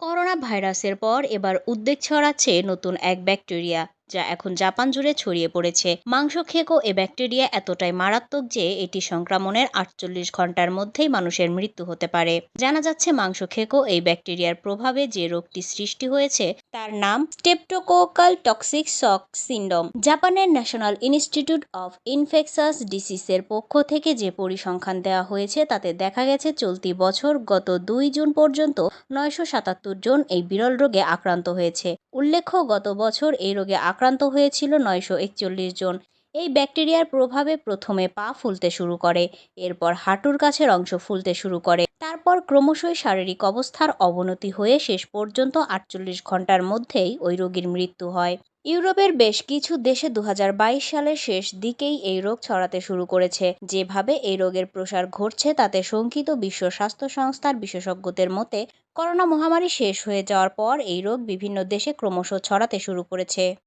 Corona ভাইরাসের পর এবার উদ্বেগ ছড়াচ্ছে নতুন এক ব্যাকটেরিয়া। যা এখন জাপান জুড়ে ছড়িয়ে পড়েছে। মাংস খেকো এ ব্যাকটেরিয়া এতটাই মারাত্মক যে এটি সংক্রমণের আটচল্লিশ ঘণ্টার মধ্যেই মানুষের মৃত্যু হতে পারে। জানা যাচ্ছে মাংস খেকো এই ব্যাকটেরিয়ার প্রভাবে যে রোগটি সৃষ্টি হয়েছে তার নাম স্টেপটোকোকাল টক্সিক শক সিন্ডম জাপানের ন্যাশনাল ইনস্টিটিউট অফ ইনফেকশাস ডিসিসের পক্ষ থেকে যে পরিসংখ্যান দেওয়া হয়েছে তাতে দেখা গেছে চলতি বছর গত দুই জুন পর্যন্ত নয়শো সাতাত্তর জন এই বিরল রোগে আক্রান্ত হয়েছে। উল্লেখ্য, গত বছর এই রোগে আক্রান্ত হয়েছিল নয়শো একচল্লিশ জন। এই ব্যাকটেরিয়ার প্রভাবে প্রথমে পা ফুলতে শুরু করে, এরপর হাঁটুর কাছের অংশ ফুলতে শুরু করে। ক্রমশই শারীরিক অবস্থার অবনতি হয়ে শেষ পর্যন্ত আটচল্লিশ ঘণ্টার মধ্যেই ওই রোগীর মৃত্যু হয়। ইউরোপের বেশ কিছু দেশে দু হাজার বাইশ সালের শেষ দিকেই এই রোগ ছড়াতে শুরু করেছে। যেভাবে এই রোগের প্রসার ঘটছে, তাতে শঙ্কিত বিশ্ব স্বাস্থ্য সংস্থার বিশেষজ্ঞদের মতে, করোনা মহামারী শেষ হয়ে যাওয়ার পর এই রোগ বিভিন্ন দেশে ক্রমশ ছড়াতে শুরু করেছে।